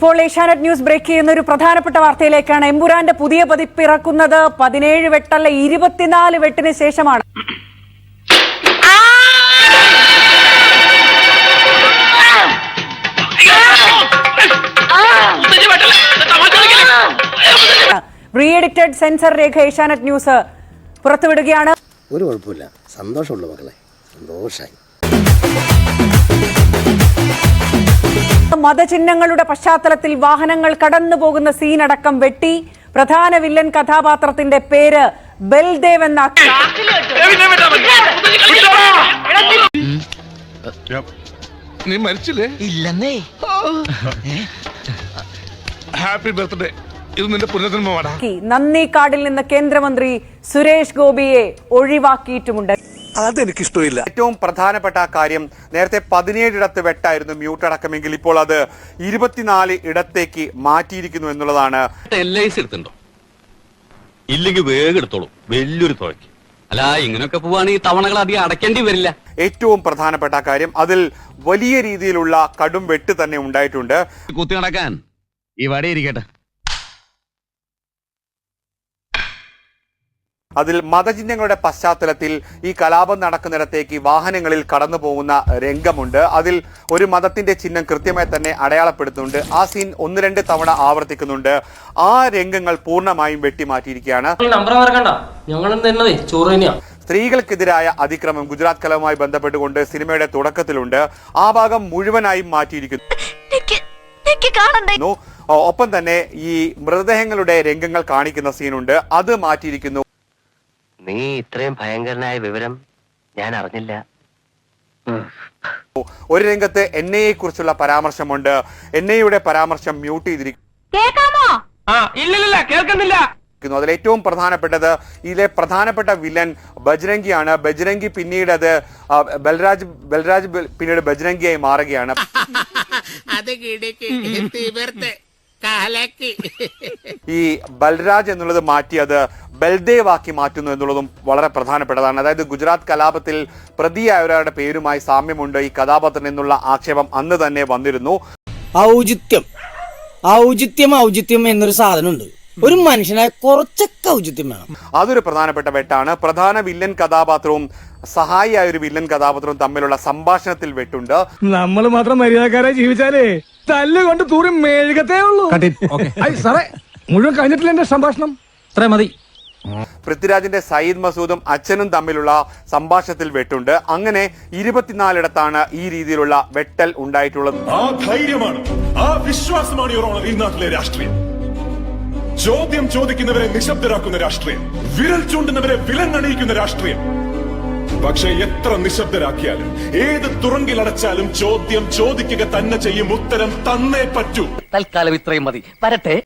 ഇപ്പോൾ Asianet news break ചെയ്യുന്ന ഒരു പ്രധാനപ്പെട്ട വാർത്തയിലേക്കാണ് എമ്പുരാന്റെ പുതിയ പതിപ്പ് ഇറക്കുന്നത് പതിനേഴ് വെട്ടല്ല ഇരുപത്തിനാല് വെട്ടിന് ശേഷമാണ്. റീ എഡിറ്റഡ് സെൻസർ രേഖ ഏഷ്യാനെറ്റ് ന്യൂസ് പുറത്തുവിടുകയാണ്. ഒരു കുഴപ്പമില്ല. സന്തോഷമുള്ള മക്കളെ. സന്തോഷമായി മതചിഹ്നങ്ങളുടെ പശ്ചാത്തലത്തിൽ വാഹനങ്ങൾ കടന്നു പോകുന്ന സീനടക്കം വെട്ടി. പ്രധാന വില്ലൻ കഥാപാത്രത്തിന്റെ പേര് ബൽദേവ് എന്നാക്കി നീ മരിച്ചില്ലേ? ഇല്ലെന്നേ. ഹാപ്പി ബർത്ത്ഡേ ഇത് നിന്റെ നന്ദി കാർഡിൽ നിന്ന് കേന്ദ്രമന്ത്രി സുരേഷ് ഗോപിയെ ഒഴിവാക്കിയിട്ടുമുണ്ട്. അതെനിക്കിഷ്ടമില്ല. ഏറ്റവും പ്രധാനപ്പെട്ട കാര്യം നേരത്തെ പതിനേഴിടത്ത് വെട്ടായിരുന്നു മ്യൂട്ട് അടക്കമെങ്കിൽ ഇപ്പോൾ അത് ഇരുപത്തിനാല് ഇടത്തേക്ക് മാറ്റിയിരിക്കുന്നു എന്നുള്ളതാണ്. എൽ ഐ സി എടുത്തുണ്ടോ ഇല്ലെങ്കിൽ വേഗം എടുത്തോളൂ. വലിയൊരു തുഴയ്ക്ക് അല്ല ഇങ്ങനെയൊക്കെ പോവാണെങ്കിൽ തവണകൾ അധികം അടയ്ക്കേണ്ടി വരില്ല. ഏറ്റവും പ്രധാനപ്പെട്ട കാര്യം അതിൽ വലിയ രീതിയിലുള്ള കടും വെട്ട് തന്നെ ഉണ്ടായിട്ടുണ്ട്. കുത്തി നടക്കാൻ. ഈ വടി ഇരിക്കട്ടെ. അതിൽ മതചിഹ്നങ്ങളുടെ പശ്ചാത്തലത്തിൽ ഈ കലാപം നടക്കുന്നിടത്തേക്ക് വാഹനങ്ങളിൽ കടന്നു പോകുന്ന രംഗമുണ്ട്. അതിൽ ഒരു മതത്തിന്റെ ചിഹ്നം കൃത്യമായി തന്നെ അടയാളപ്പെടുത്തുന്നുണ്ട്. ആ സീൻ ഒന്ന് രണ്ട് തവണ ആവർത്തിക്കുന്നുണ്ട്. ആ രംഗങ്ങൾ പൂർണമായും വെട്ടിമാറ്റിയിരിക്കുകയാണ്. സ്ത്രീകൾക്കെതിരായ അതിക്രമം ഗുജറാത്ത് കലവുമായി ബന്ധപ്പെട്ടുകൊണ്ട് സിനിമയുടെ തുടക്കത്തിലുണ്ട്. ആ ഭാഗം മുഴുവനായും മാറ്റിയിരിക്കുന്നു. ഒപ്പം തന്നെ ഈ മൃതദേഹങ്ങളുടെ രംഗങ്ങൾ കാണിക്കുന്ന സീനുണ്ട്. അത് മാറ്റിയിരിക്കുന്നു. നീ ഇത്രയും ഭയങ്കരനായ വിവരം ഞാൻ അറിഞ്ഞില്ല. ഒരു രംഗത്ത് എൻ ഐയെ കുറിച്ചുള്ള പരാമർശമുണ്ട്. എൻ ഐയുടെ പരാമർശം മ്യൂട്ട് ചെയ്തിരിക്കുന്നു. ആ ഇല്ലില്ല കേൾക്കുന്നില്ല. അതിൽ ഏറ്റവും പ്രധാനപ്പെട്ടത് ഇതിലെ പ്രധാനപ്പെട്ട വില്ലൻ ബജ്രംഗിയാണ്. ബജ്രംഗി പിന്നീട് അത് ബൽരാജ് ബൽരാജ് പിന്നീട് ബജ്രംഗിയായി മാറുകയാണ്. അത് കാലക്ക്. ഈ ബൽരാജ് എന്നുള്ളത് മാറ്റി അത് ബൽദേവ് ആക്കി മാറ്റുന്നു എന്നുള്ളതും വളരെ പ്രധാനപ്പെട്ടതാണ്. അതായത് ഗുജറാത്ത് കലാപത്തിൽ പ്രതിയായ ഒരാളുടെ പേരുമായി സാമ്യമുണ്ട്. ഈ കഥാപാത്രം എന്നുള്ള ആക്ഷേപം അന്ന് തന്നെ വന്നിരുന്നു. ഔചിത്യം. ഔചിത്യം ഔചിത്യം എന്നൊരു സാധനമുണ്ട്. ഒരു മനുഷ്യനെ കുറച്ചൊക്കെ ഔചിത്യം വേണം. അതൊരു പ്രധാനപ്പെട്ട വെട്ടാണ്. പ്രധാന വില്ലൻ കഥാപാത്രവും സഹായിയായ ഒരു വില്ലൻ കഥാപാത്രവും തമ്മിലുള്ള സംഭാഷണത്തിൽ വെട്ടുണ്ട്. നമ്മൾ മാത്രം മര്യാദക്കാരായി ജീവിച്ചാലേ തല്ലുകൊണ്ട് തൂറി മെഴുകത്തേ ഉള്ളൂ. സാറേ മുഴുവൻ കഴിഞ്ഞിട്ടില്ല എന്റെ സംഭാഷണം. ഇത്ര മതി. പൃഥ്വിരാജിന്റെ സയ്യിദ് മസൂദും അച്ഛനും തമ്മിലുള്ള സംഭാഷണത്തിൽ വെട്ടുണ്ട്. അങ്ങനെ ഇരുപത്തിനാലിടത്താണ് ഈ രീതിയിലുള്ള വെട്ടൽ ഉണ്ടായിട്ടുള്ളത്. ആ ധൈര്യമാണ് ആ വിശ്വാസമാണ് ഈ നാട്ടിലെ രാഷ്ട്രീയം. ചോദ്യം ചോദിക്കുന്നവരെ നിശബ്ദരാക്കുന്ന രാഷ്ട്രീയം. വിരൽ ചൂണ്ടുന്നവരെ വിലങ്ങണിയിക്കുന്ന രാഷ്ട്രീയം. പക്ഷേ എത്ര നിശബ്ദരാക്കിയാലും ഏത് തുറങ്കിലടച്ചാലും ചോദ്യം ചോദിക്കുക തന്നെ ചെയ്യും ഉത്തരം തന്നെ പറ്റൂ. തൽക്കാലം ഇത്രയും മതി. വരട്ടെ.